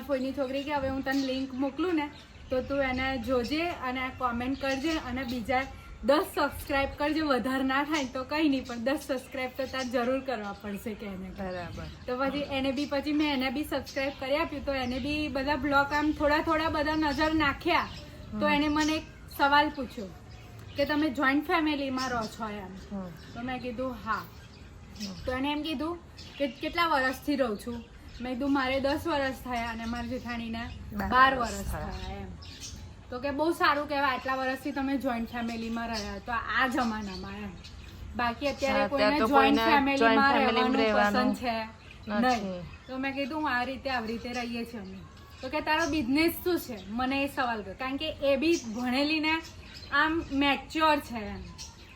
મારી ફોઈની છોકરી કે હવે હું તને લિંક મોકલું ને તો તું એને જોજે અને કોમેન્ટ કરજે અને બીજા દસ સબસ્ક્રાઇબ કરજે. વધારે ના થાય તો કંઈ નહીં પણ દસ સબસ્ક્રાઇબ તો તાર જરૂર કરવા પડશે કે એને. બરાબર. તો પછી એને બી પછી મેં એને બી સબસ્ક્રાઇબ કરી આપ્યું તો એને બી બધા બ્લોગ આમ થોડા થોડા બધા નજર નાખ્યા. તો એને મને એક સવાલ પૂછ્યો કે તમે જોઈન્ટ ફેમિલીમાં રહો છો એમ? તો મેં કીધું હા. તો એને એમ કીધું કે કેટલા વર્ષથી રહું છું? મેં કીધું મારે દસ વર્ષ થયા અને મારી જેઠાણીને બાર વર્ષ થયા. એમ. તો કે બહુ સારું કહેવાય આટલા વર્ષથી તમે જોઈન્ટ ફેમિલીમાં રહ્યા તો આ જમાનામાં એમ. બાકી અત્યારે કોઈને જોઈન્ટ ફેમિલીમાં રહેવાનું પસંદ છે નહીં. તો મેં કીધું આ રીતે આવી રીતે રહીએ છીએ અમે. તો કે તારો બિઝનેસ શું છે? મને એ સવાલ કર્યો. કારણ કે એ બી ભણેલી ને આમ મેચ્યોર છે એમ.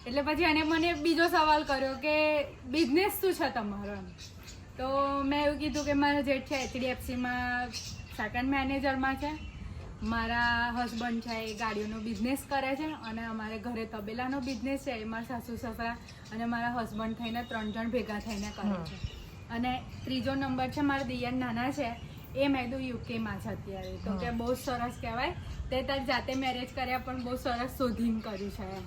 એટલે પછી એને મને બીજો સવાલ કર્યો કે બિઝનેસ શું છે તમારો? એમ. તો મેં એવું કીધું કે મારા જેઠ છે એચડીએફસીમાં સેકન્ડ મેનેજરમાં છે. મારા હસબન્ડ છે એ ગાડીઓનો બિઝનેસ કરે છે અને અમારે ઘરે તબેલાનો બિઝનેસ છે એ મારા સાસુ સસરા અને મારા હસબન્ડ થઈને ત્રણ જણ ભેગા થઈને કરે છે. અને ત્રીજો નંબર છે મારા દિયર નાના છે એ મેં કીધું યુકેમાં છે અત્યારે. તો કે બહુ સરસ કહેવાય. તે તાર જાતે મેરેજ કર્યા પણ બહુ સરસ શોધીને કર્યું છે એમ.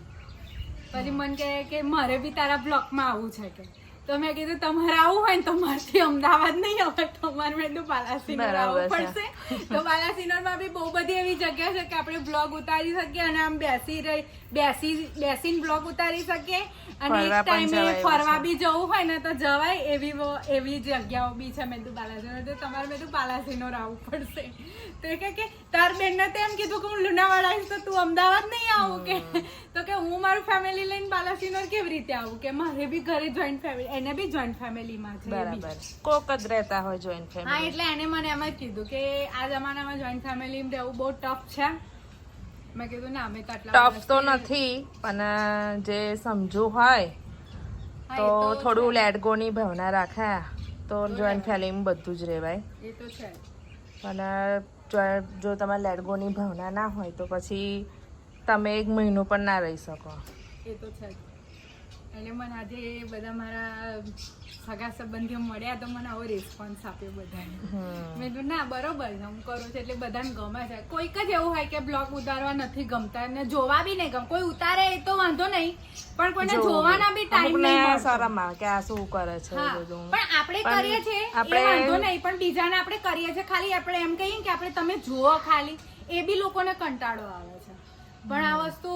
પછી મને કહે કે મારે બી તારા બ્લોકમાં આવવું છે કે. તો મેં કીધું તમારે આવું હોય ને તો મારથી અમદાવાદ નહીં આવે તમારે મેં કીધું બાલાસિનોર આવવું પડશે. તો બાલાસિનોરમાં બી બહુ બધી એવી જગ્યા છે કે આપણે બ્લોગ ઉતારી શકીએ અને આમ બેસી રહી બેસી બેસીને બ્લોગ ઉતારી શકીએ. અને એક ટાઈમે ફરવા બી જવું હોય ને તો જવાય એવી એવી જગ્યાઓ બી છે. મેં કીધું બાલાસિનોર તો તમારે મેં કીધું બાલાસિનોર આવવું પડશે. તો કે તાર બેનને તો એમ કીધું કે હું લુણાવાડા આવીશ તો તું અમદાવાદ નહીં આવું કે તો કે હું મારું ફેમિલી લઈને બાલાસિનોર કેવી રીતે આવું? કે મારે બી ઘરે જોઈન્ટ ફેમિલી એને બી જોઈન્ટ ફેમિલીમાં છે બરાબર. કોક જ રહેતા હોય જોઈન્ટ હા ફેમિલી એટલે એને મને એમ જ કીધું કે આ જમાનામાં જોઈન્ટ ફેમિલીમાં રહેવું બહુ ટફ છે. મેં કીધું ના અમે તો આટલા ટફ તો નથી પણ જે સમજુ હોય તો થોડું છે. લેટગોની ભાવના રાખે. તો જોઈન્ટ ફેમિલીમાં બધું જ રહેવાય. એ તો છે. પણ જો- જો તમારે લેટગોની ભાવના ના હોય તો પછી તમે એક મહિનો પણ ના રહી શકો. એ તો છે. એટલે મને આજે બધા મારા સગા સંબંધીઓ મળ્યા તો મને આવો રિસ્પોન્સ આપ્યો બધાને. મેં કીધું ના બરોબર છે હું કરું છું. એટલે બધાને ગમે છે. કોઈક જ એવું હોય કે બ્લોગ ઉતારવા નથી ગમતા ને જોવા બી નહીં ગમ કોઈ ઉતારે એ તો વાંધો નહીં પણ કોઈને જોવાના બી ટાઈમ નહીં શરમ આવે કે આ શું કરે છે બધું. પણ આપણે કરીએ છીએ આપણે- વાંધો નહીં પણ બીજાને આપણે કરીએ છીએ. ખાલી આપણે એમ કહીએ કે આપણે તમે જુઓ ખાલી એ બી લોકોને કંટાળો આવે છે. પણ આ વસ્તુ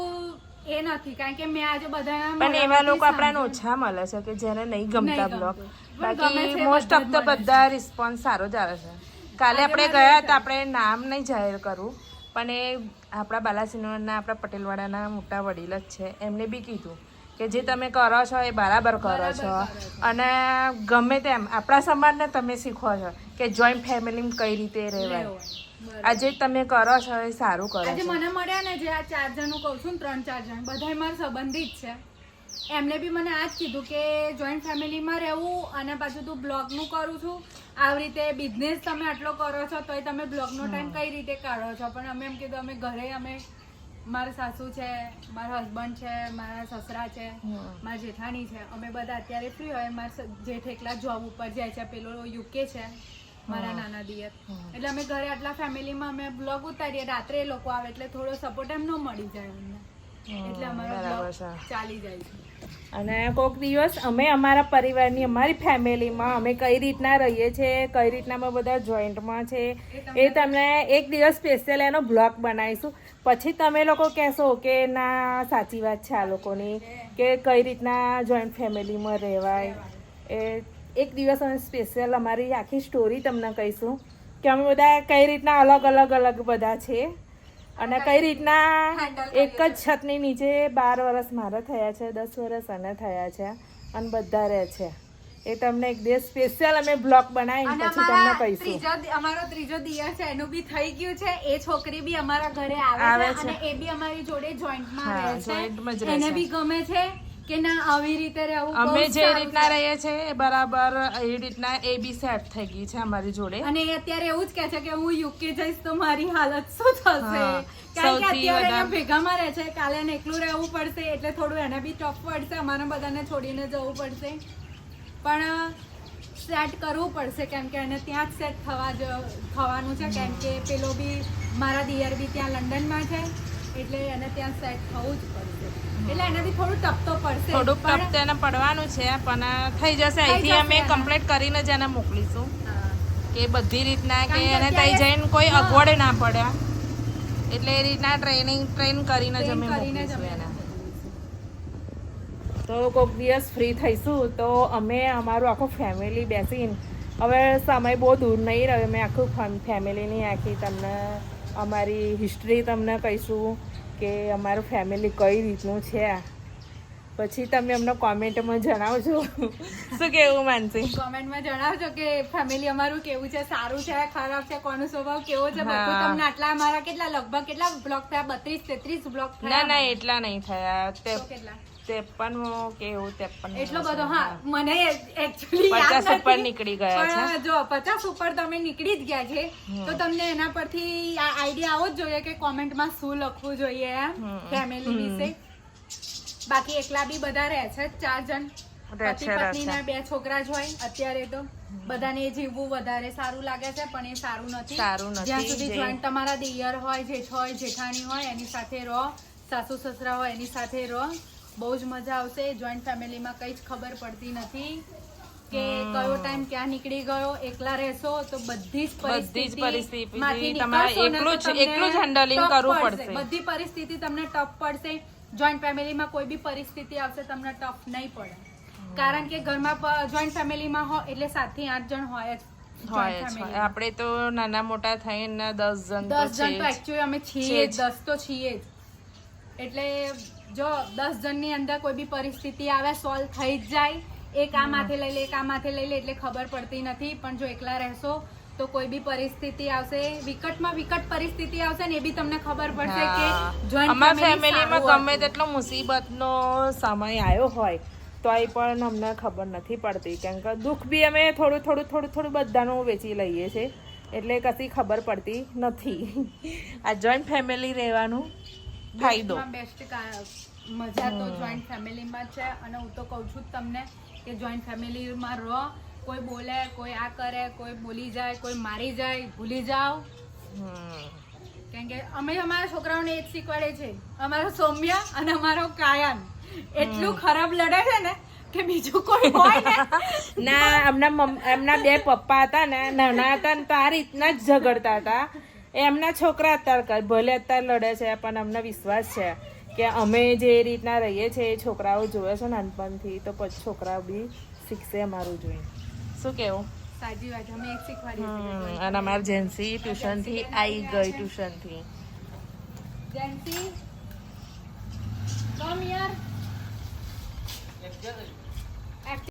એ નથી કારણ કે મેં આજે બધા પણ એવા લોકો આપણને ઓછા મળે છે કે જેને નહીં ગમતા બ્લોક બ્લોગ બાકી મોસ્ટ ઓફ ધ તો બધા રિસ્પોન્સ સારો જ આવે છે. કાલે આપણે ગયા હતા આપણે નામ નહીં જાહેર કરવું પણ એ આપણા બાલાસિનોરના આપણા પટેલવાડાના મોટા વડીલ જ છે. એમને બી કીધું કે જે તમે કરો છો એ બરાબર કરો છો. અને ગમે તેમ આપણા સમાજને તમે શીખો છો કે જોઈન્ટ ફેમિલીમાં કઈ રીતે રહેવાય. આજે તમે કરો છો એ સારું કરો આજે મને મળ્યા ને જે આ ચાર જણ કહું છું ને ત્રણ ચાર જણ બધા મારા સંબંધિત છે. એમને બી મને આ જ કીધું કે જોઈન્ટ ફેમિલીમાં રહેવું અને પાછું તું બ્લોગનું કરું છું. આવી રીતે બિઝનેસ તમે આટલો કરો છો તોય તમે બ્લોગનો ટાઈમ કઈ રીતે કાઢો છો? પણ અમે એમ કીધું અમે ઘરે અમે મારા સાસુ છે મારા હસબન્ડ છે મારા સસરા છે મારા જેઠાણી છે. અમે બધા અત્યારે ફ્રી હોય મારા જેઠ એકલા જોબ ઉપર જાય છે પેલો યુકે છે. મારા નાના દિયર. એટલે અમે ઘરે આટલા ફેમિલીમાં અમે બ્લોગ ઉતારીએ રાત્રે એ લોકો આવે એટલે થોડો સપોર્ટ એમનો મળી જાય અમને. એટલે અમારો બ્લોગ ચાલી જાય છે. અને કોઈક દિવસ અમે અમારા પરિવારની અમારી ફેમિલીમાં અમે કઈ રીતના રહીએ છીએ કઈ રીતના અમે બધા જોઈન્ટમાં છે એ તમને એક દિવસ સ્પેશિયલ એનો બ્લોગ બનાવીશું. પછી તમે લોકો કહેશો કે ના સાચી વાત છે આ લોકોની કે કઈ રીતના જોઈન્ટ ફેમિલીમાં રહેવાય. એ એક દિવસ અમે સ્પેશિયલ અમારી આખી સ્ટોરી તમને કહીશું કે અમે બધા કઈ રીતના અલગ અલગ અલગ બધા છે. અને કઈ રીતના એક જ છતની નીચે બાર વર્ષ મારા થયા છે દસ વર્ષ અને થયા છે અને બધા રહે છે. એ તમને એક દિવસ સ્પેશિયલ અમે બ્લોગ બનાવીને પછી તમને કહીશું. ત્રીજો અમારો ત્રીજો દિવસ છે એનું બી થઈ ગયું છે. એ છોકરી બી અમારા ઘરે આવે છે. અને એ બી અમારી જોડે જોઈન્ટમાં રહે છે. એને બી ગમે છે. કે ના આવી રીતે રહેવું અમે જે રીતના રહીએ છીએ બરાબર એ રીતના એ બી સેટ થઈ ગઈ છે અમારી જોડે. અને એ અત્યારે એવું જ કહે છે કે હું યુકે જઈશ તો મારી હાલત શું થશે? કારણ કે અત્યારે ભેગામાં રહે છે કાલે એને એકલું રહેવું પડશે એટલે થોડું એને બી ટફ પડશે અમારે બધાને છોડીને જવું પડશે. પણ સેટ કરવું પડશે કેમ કે એને ત્યાં જ સેટ થવા જ થવાનું છે કેમ કે પેલો બી મારા દિયર બી ત્યાં લંડનમાં છે એટલે એને ત્યાં સેટ થવું જ પડશે. એટલે એનાથી થોડું ટપ તો પડશે. થોડુંક પણ- ટપ તેને પડવાનું છે પણ થઈ જશે. અહીંથી અમે. કમ્પ્લીટ કરીને જ એને મોકલીશું. કે બધી રીતના કે એને ત્યાં જઈને કોઈ. અગવડ ના પડ્યા એટલે એ રીતના ટ્રેનિંગ ટ્રેન કરીને જ અમે મોકલીશું એને. તો કોઈક દિવસ ફ્રી થઈશું. તો અમે અમારું આખું ફેમિલી બેસીને હવે સમય બહુ દૂર નહીં રહ્યો. અમે આખું ફેમિલીની આખી તમને અમારી હિસ્ટ્રી તમને કહીશું. કે અમારું ફેમિલી કઈ રીતનું છે પછી તમે અમને કોમેન્ટમાં જણાવજો. શું કેવું માનસી? કોમેન્ટમાં જણાવજો કે ફેમિલી અમારું કેવું છે? સારું છે ખરાબ છે? કોનો સ્વભાવ કેવો છે? બધું તમને આટલા અમારા કેટલા લગભગ કેટલા બ્લોક થયા? બત્રીસ તેત્રીસ બ્લોક ના થયા? ના એટલા નહીં થયા. તે તો કેટલા ત્રેપન એટલો બધો હા મને એકચ્યુઅલી પચાસ ઉપર નીકળી ગયા છે. જો પચાસ ઉપર તમે નીકળી જ ગયા છે તો તમને એના પરથી આ આઈડિયા આવો જ જોઈએ કે કોમેન્ટમાં શું લખવું જોઈએ એમ ફેમિલી વિશે. બાકી એકલા બી બધા રહે છે ચાર જણ. પતિ પત્ની ના બે છોકરા જ હોય અત્યારે તો બધાને જીવવું વધારે સારું લાગે છે પણ એ સારું નથી. સારું નથી, જ્યાં સુધી જોઈન્ટ તમારા દિયર હોય જેઠ હોય જેઠાણી હોય એની સાથે રહો સાસુ સસરા હોય એની સાથે રહો. બહુ જ મજા આવશે. જોઈન્ટ ફેમિલીમાં કંઈ જ ખબર પડતી નથી કે કયો ટાઈમ ક્યાં નીકળી ગયો એકલા રહેશો તો બધી જ બધી જ પરિસ્થિતિ તમારે એકલું જ- એકલું જ હેન્ડલિંગ કરવું પડશે. બધી પરિસ્થિતિ તમને ટફ પડશે. જોઈન્ટ ફેમિલીમાં કોઈ બી પરિસ્થિતિ આવશે તમને ટફ નહીં પડે. કારણ કે ઘરમાં જોઈન્ટ ફેમિલીમાં હો એટલે સાતથી આઠ જણ હોય જ. આપણે તો નાના મોટા થઈને દસ જણ દસ જણ તો એકચ્યુઅલી અમે છીએ. દસ તો છીએ જ. એટલે જો દસ જણની અંદર કોઈ બી પરિસ્થિતિ આવે સોલ્વ થઈ જ જાય. એક આ માથે લઈ લે એક આ માથે લઈ લે એટલે ખબર પડતી નથી. પણ જો એકલા રહેશો તો કોઈ બી પરિસ્થિતિ આવશે વિકટમાં વિકટ પરિસ્થિતિ આવશે ને એ બી તમને ખબર પડશે કે જોઈન્ટ ફેમિલીમાં ગમે તેટલો મુસીબતનો સમય આવ્યો હોય તો એ પણ અમને ખબર નથી પડતી. કેમ કે દુઃખ બી અમે થોડું થોડું થોડું થોડું બધાનું વેચી લઈએ છીએ. એટલે કશી ખબર પડતી નથી. આ જોઈન્ટ ફેમિલી રહેવાનું ફાયદો બેસ્ટ મજા તો જોઈન્ટ ફેમિલીમાં છે અને હું તો કહું છું તમને કે જોઈન્ટ ફેમિલીમાં રહો. કોઈ બોલે કોઈ આ કરે કોઈ બોલી જાય કોઈ મારી જાય ભૂલી જાઓ. કેમ કે અમે અમારા છોકરાઓને એ જ શીખવાડે છે. અમારો સૌમ્ય અને અમારો કાયન એટલું ખરાબ લડે છે ને કે બીજું કોઈ હોય ને. ના એમના એમના બે પપ્પા હતા ને નાના હતા ને તો આ રીતના જ ઝઘડતા હતા. એમના છોકરા અત્યારે ભલે અત્યારે લડે છે પણ અમને વિશ્વાસ છે કે અમે જે રીતના રહીએ છીએ એ છોકરાઓ જોવે છે નાનપણથી તો પછી છોકરાઓ બી શીખશે અમારું જોઈ શું કેવું? સાચી વાત અમે એક છીએ અને અમારી જેન્સી ટ્યુશનથી આવી ગઈ ટ્યુશનથી જેન્સી કમ યાર